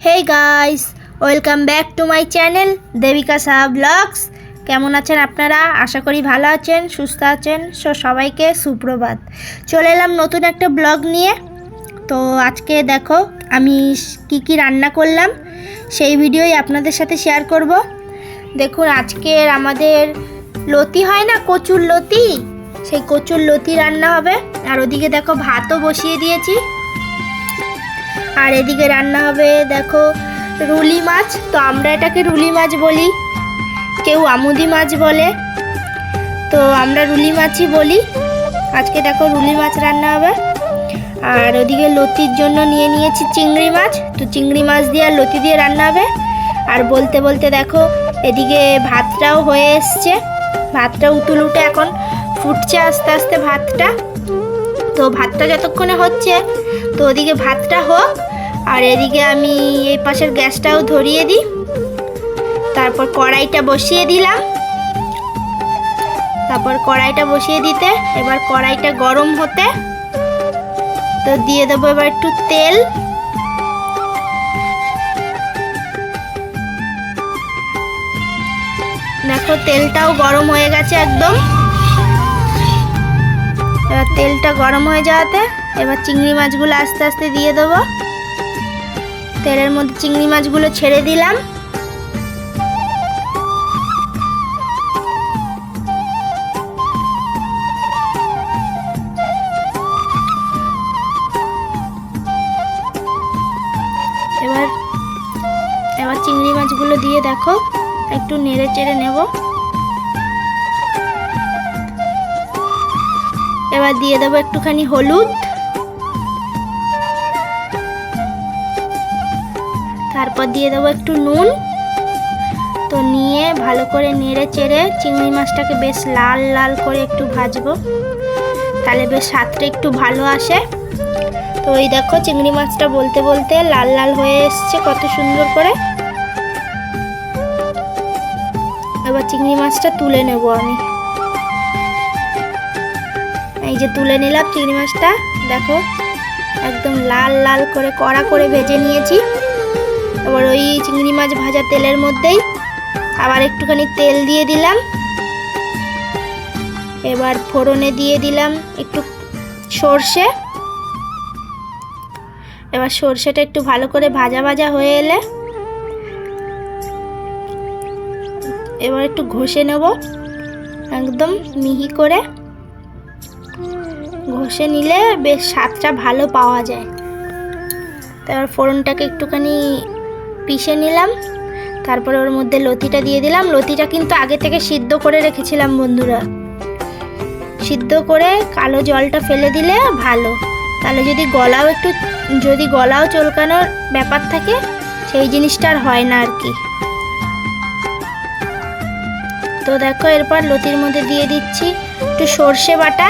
Hey guys welcome back to my channel Debika Saha vlogs কেমন আছেন আপনারা? আশা করি ভালো আছেন, সুস্থ আছেন, সো সবাইকে সুপ্রভাত। চলে এলাম নতুন একটা ব্লগ নিয়ে। তো আজকে দেখো, আমি কি কি রান্না করলাম, সেই ভিডিওই আপনাদের সাথে শেয়ার করব। দেখুন, আজকের আমাদের লতি হয় না, কচুর লতি? সেই কচুর লতি রান্না হবে। আর ওদিকে দেখো, ভাতও বসিয়ে দিয়েছি। আর এদিকে রান্না হবে, দেখো, রুলি মাছ। তো আমরা এটাকে রুলি মাছ বলি। কেউ আমুদি মাছ বলে। তো আমরা রুলি মাছই বলি। আজকে দেখো রুলি মাছ রান্না হবে। আর ওদিকে লতির জন্য নিয়ে নিয়েছি চিংড়ি মাছ। তো চিংড়ি মাছ দিয়ে আর লতি দিয়ে রান্না হবে। আর বলতে বলতে দেখো, এদিকে ভাতটাও হয়ে এসছে। ভাতটা উতুল উঠে এখন ফুটছে আস্তে আস্তে ভাতটা। তো ভাতটা যতক্ষণে হচ্ছে, তো ওদিকে ভাতটা হোক। আর এদিকে আমি এই পাশের গ্যাসটাও ধরিয়ে দিই। তারপর কড়াইটা বসিয়ে দিলাম। তারপর কড়াইটা বসিয়ে দিতে, এবার কড়াইটা গরম হতে তো দিয়ে দেবো এবার একটু তেল। দেখো তেলটাও গরম হয়ে গেছে একদম। এবার তেলটা গরম হয়ে যাওয়াতে এবার চিংড়ি মাছগুলো আস্তে আস্তে দিয়ে দেবো। তেলের মধ্যে চিংড়ি মাছগুলো ছেড়ে দিলাম। এবার এবার চিংড়ি মাছগুলো দিয়ে দেখো, একটু নেড়ে চেড়ে নেব। এবার দিয়ে দেবো একটুখানি হলুদ। তারপর দিয়ে দেবো একটু নুন। তো নিয়ে ভালো করে নেড়ে চেড়ে চিংড়ি মাছটাকে বেশ লাল লাল করে একটু ভাজবো। তাহলে বেশ স্বাদটা একটু ভালো আসে। তো ওই দেখো চিংড়ি মাছটা বলতে বলতে লাল লাল হয়ে এসছে কত সুন্দর করে। এবার চিংড়ি মাছটা তুলে নেব আমি। এই যে তুলে নিলাম চিংড়ি মাছটা, দেখো, একদম লাল লাল করে কড়া করে ভেজে নিয়েছি। এবার ওই চিংড়ি মাছ ভাজা তেলের মধ্যেই আবার একটুখানি তেল দিয়ে দিলাম। এবার ফোড়নে দিয়ে দিলাম একটু সর্ষে। এবার সর্ষেটা একটু ভালো করে ভাজা ভাজা হয়ে এলে এবার একটু ঘষে নেব একদম মিহি করে। ঘষে নিলে বেশ স্বাদটা ভালো পাওয়া যায়। তারপর ফোড়নটাকে একটুখানি পিষে নিলাম। তারপরে ওর মধ্যে লতিটা দিয়ে দিলাম। লতিটা কিন্তু আগে থেকে সিদ্ধ করে রেখেছিলাম বন্ধুরা। সিদ্ধ করে কালো জলটা ফেলে দিলে ভালো। তাহলে যদি গলাও একটু, যদি গলাও চলকানোর ব্যাপার থাকে, সেই জিনিসটা আর হয় না আর কি। তো দেখো, এরপর লতির মধ্যে দিয়ে দিচ্ছি একটু সর্ষে বাটা।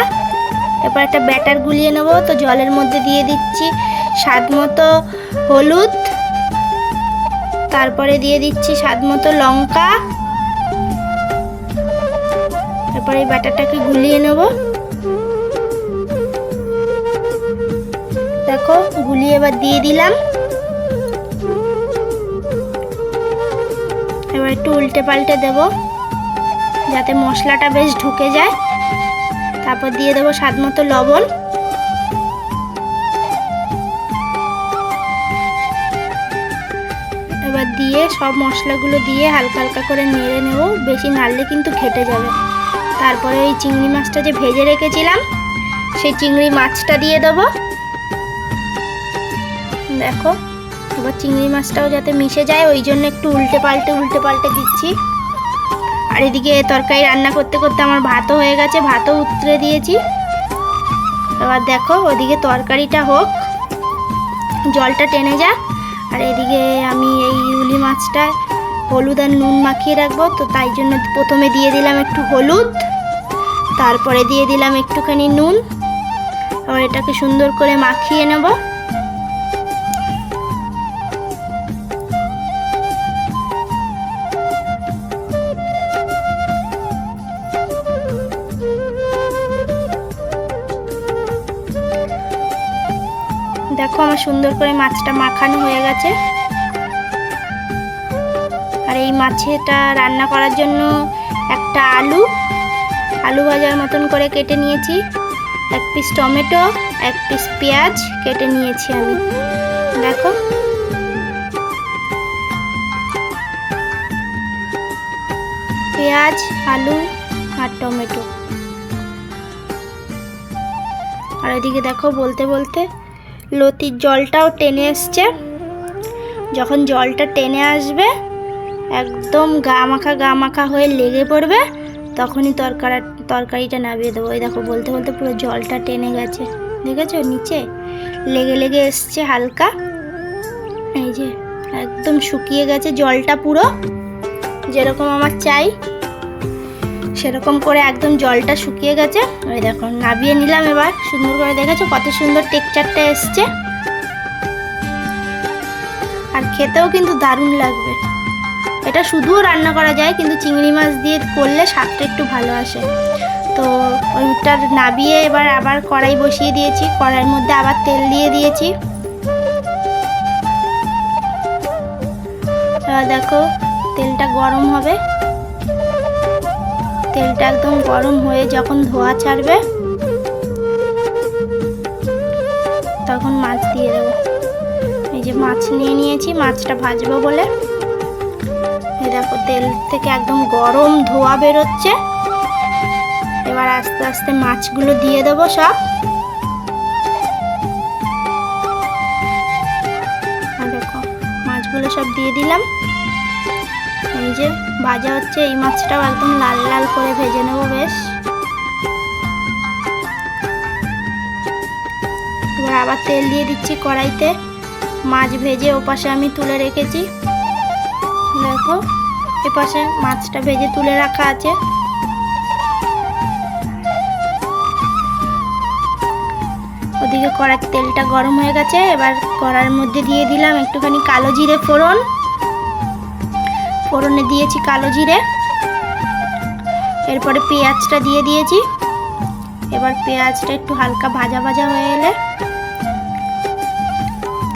এরপর একটা ব্যাটার গুলিয়ে নেব। তো জলের মধ্যে দিয়ে দিচ্ছি স্বাদ মতো হলুদ। তারপরে দিয়ে দিচ্ছি স্বাদ মতো লঙ্কা। তারপরে এই ব্যাটারটাকে গুলিয়ে নেব। দেখো, গুলিয়ে এবার দিয়ে দিলাম। এবার একটু উল্টে পাল্টে দেব, যাতে মশলাটা বেশ ঢুকে যায়। তারপর দিয়ে দেবো স্বাদ মতো লবণ। সব মশলাগুলো দিয়ে হালকা হালকা করে নেড়ে নেব। বেশি নাড়লে কিন্তু ঘেটে যাবে। তারপরে ওই চিংড়ি মাছটা যে ভেজে রেখেছিলাম, সেই চিংড়ি মাছটা দিয়ে দেবো। দেখো, এবার চিংড়ি মাছটাও যাতে মিশে যায়, ওই জন্য একটু উল্টে পাল্টে উল্টে পাল্টে দিচ্ছি। আর এদিকে তরকারি রান্না করতে করতে আমার ভাতও হয়ে গেছে, ভাতও উতরে দিয়েছি। এবার দেখো, ওদিকে তরকারিটা হোক, জলটা টেনে যাক। আর এদিকে আমি এই ইউলি মাছটা হলুদ আর নুন মাখিয়ে রাখব, তো তাই জন্য প্রথমে দিয়ে দিলাম একটু হলুদ, তারপরে দিয়ে দিলাম একটুখানি নুন। আর এটাকে সুন্দর করে মাখিয়ে নেব। দেখো আমার সুন্দর করে মাছটা মাখানো হয়ে গেছে। আর এই মাছেটা রান্না করার জন্য একটা আলু আলু ভাজার মতন করে কেটে নিয়েছি। এক পিস টমেটো, এক পিস পেঁয়াজ কেটে নিয়েছি আমি। দেখো। পেঁয়াজ, আলু আর টমেটো। আর এদিকে দেখো বলতে বলতে লতির জলটাও টেনে এসছে। যখন জলটা টেনে আসবে, একদম গা মাখা গা মাখা হয়ে লেগে পড়বে, তখনই তরকারা, তরকারিটা নামিয়ে দেবো। ওই দেখো, বলতে বলতে পুরো জলটা টেনে গেছে। দেখেছ? নিচে লেগে লেগে এসছে হালকা। এই যে, একদম শুকিয়ে গেছে জলটা পুরো। যেরকম আমার চাই। সেরকম করে একদম জলটা শুকিয়ে গেছে। ওই দেখো, নাবিয়ে নিলাম এবার। সুন্দর করে দেখেছ কত সুন্দর টেক্সচারটা এসছে। আর খেতেও কিন্তু দারুণ লাগবে। এটা শুধুও রান্না করা যায়, কিন্তু চিংড়ি মাছ দিয়ে করলে স্বাদটা একটু ভালো আসে। তো ওইটার নাবিয়ে এবার আবার কড়াই বসিয়ে দিয়েছি। কড়াইয়ের মধ্যে আবার তেল দিয়ে দিয়েছি। দেখো, তেলটা গরম হবে। তেলটা একদম গরম হয়ে যখন ধোয়া ছাড়বে, তখন মাছ দিয়ে দেবো। এই যে মাছ নিয়ে নিয়েছি, মাছটা ভাজবো বলে। এই দেখো, তেল থেকে একদম গরম ধোয়া বেরোচ্ছে। এবার আস্তে আস্তে মাছগুলো দিয়ে দেবো সব। দেখো, মাছগুলো সব দিয়ে দিলাম। এই যে ভাজা হচ্ছে, এই মাছটাও একদম লাল লাল করে ভেজে নেব বেশ। এবার আবার তেল দিয়ে দিচ্ছি কড়াইতে। মাছ ভেজে ওপাশে আমি তুলে রেখেছি। দেখো, এপাশে মাছটা ভেজে তুলে রাখা আছে। ওদিকে কড়ার তেলটা গরম হয়ে গেছে, এবার কড়ার মধ্যে দিয়ে দিলাম একটুখানি কালো জিরে ফোড়ন। ফোড়নে দিয়েছি কালো জিরে। এরপরে পেঁয়াজটা দিয়ে দিয়েছি। এবার পেঁয়াজটা একটু হালকা ভাজা ভাজা হয়ে এলে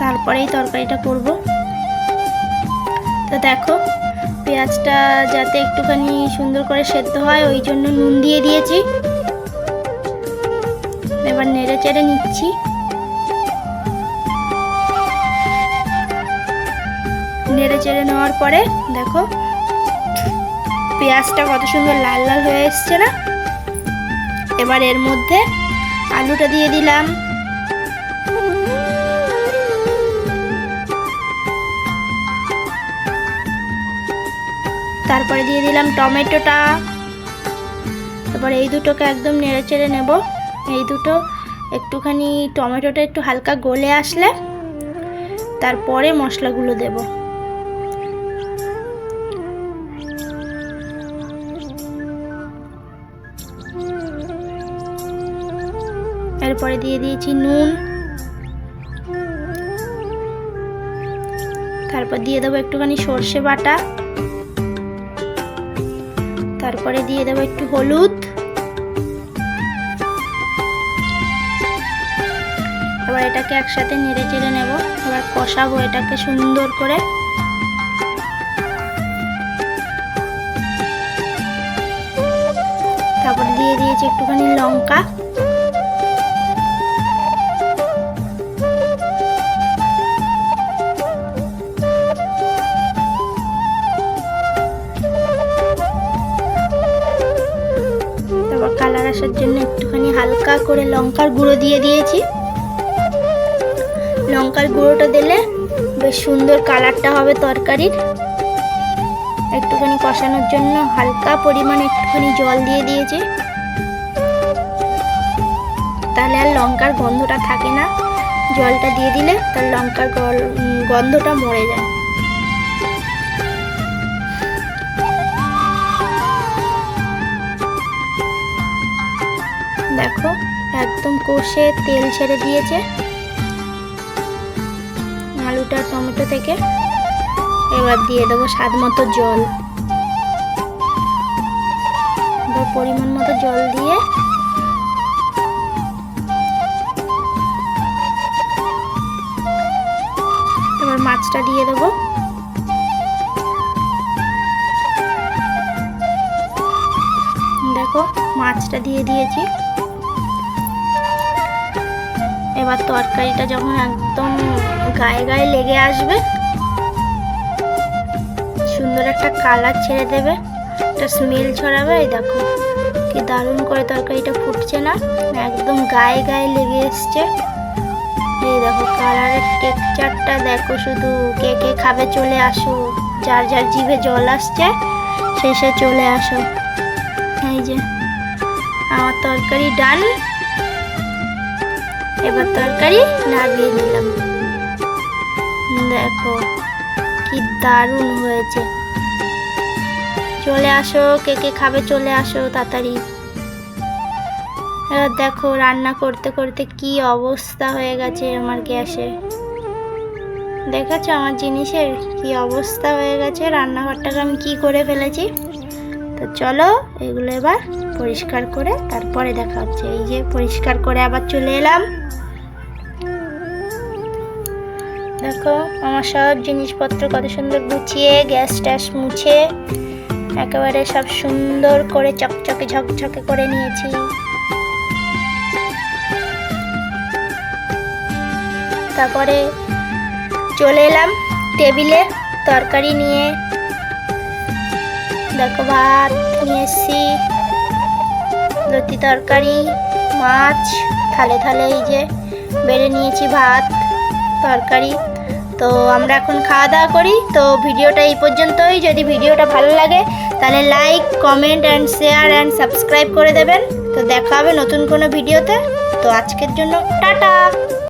তারপরেই তরকারিটা করব। তো দেখো, পেঁয়াজটা যাতে একটুখানি সুন্দর করে সেদ্ধ হয়, ওই জন্য নুন দিয়ে দিয়েছি। এবার নেড়ে চেড়ে নিচ্ছি। নেড়ে চেড়ে নেওয়ার পরে দেখো পেঁয়াজটা কত সুন্দর লাল লাল হয়ে এসছে না? এবার এর মধ্যে আলুটা দিয়ে দিলাম। তারপরে দিয়ে দিলাম টমেটোটা। তারপর এই দুটোকে একদম নেড়ে চেড়ে নেব। এই দুটো একটুখানি টমেটোটা একটু হালকা গলে আসলে তারপরে মশলাগুলো দেব। এরপরে দিয়ে দিয়েছি নুন। তারপর দিয়ে দেবো একটুখানি সর্ষে বাটা। তারপরে দিয়ে দেবো একটু হলুদ। এবার এটাকে একসাথে নেড়ে চেড়ে নেব। এবার কষাবো এটাকে সুন্দর করে। তারপরে দিয়ে দিয়েছি একটুখানি লঙ্কা। হালকা করে লঙ্কার গুঁড়ো দিয়ে দিয়েছি। লঙ্কার গুঁড়োটা দিলে বেশ সুন্দর কালারটা হবে তরকারির। একটুখানি কষানোর জন্য হালকা পরিমাণে একটুখানি জল দিয়ে দিয়েছি। তাহলে আর লঙ্কার গন্ধটা থাকে না। জলটা দিয়ে দিলে তার লঙ্কার গন্ধটা মরে যায়। দেখো, একদম কষে তেল ছেড়ে দিয়েছে। আলুটা, টমেটো থেকে এবার দিয়ে দেবো স্বাদ মতো জল। এবার পরিমাণ মতো জল দিয়ে এবার মাছটা দিয়ে দেবো। দেখো, মাছটা দিয়ে দিয়েছি। এবার তরকারিটা যখন একদম গায়ে গায়ে লেগে আসবে, সুন্দর একটা কালার ছেড়ে দেবে, একটা স্মেল ছড়াবে, এই দেখো কি দারুণ করে তরকারিটা ফুটছে না, একদম গায়ে গায়ে লেগে এসছে। এই দেখো কালারের টেক্সচারটা দেখো, শুধু কে কে খাবে চলে আসো, যার যার জিভে জল আসছে শেষে চলে আসো। এই যে, আমার তরকারি ডান এবার তরকারি নামিয়ে নিলাম দেখো কি দারুণ হয়েছে। চলে আসো, কে কে খাবে চলে আসো তাড়াতাড়ি। এবার দেখো রান্না করতে করতে কি অবস্থা হয়ে গেছে আমার গ্যাসে। দেখেছ আমার জিনিসের কি অবস্থা হয়ে গেছে? রান্নাঘরটাকে আমি কি করে ফেলেছি? তো চলো, এগুলো এবার পরিষ্কার করে তারপরে দেখা হচ্ছে। এই যে পরিষ্কার করে আবার চলে এলাম। দেখো, আমার সব জিনিসপত্র কত সুন্দর গুছিয়ে, গ্যাস ট্যাস মুছে, একেবারে সব সুন্দর করে চকচকে ঝকঝকে করে নিয়েছি। তারপরে চলে এলাম টেবিলে তরকারি নিয়ে। দেখো ভাত নিয়ে এসছি। লতি তরকারি, মাছ, থালে থালে এই যে বেড়ে নিয়েছি ভাত, তরকারি। তো আমরা এখন খাওয়া দাওয়া করি। তো ভিডিওটা এই পর্যন্তই। যদি ভিডিওটা ভালো লাগে, তাহলে like comment and share and subscribe করে দেবেন। তো দেখা হবে নতুন কোনো ভিডিওতে। তো আজকের জন্য টাটা।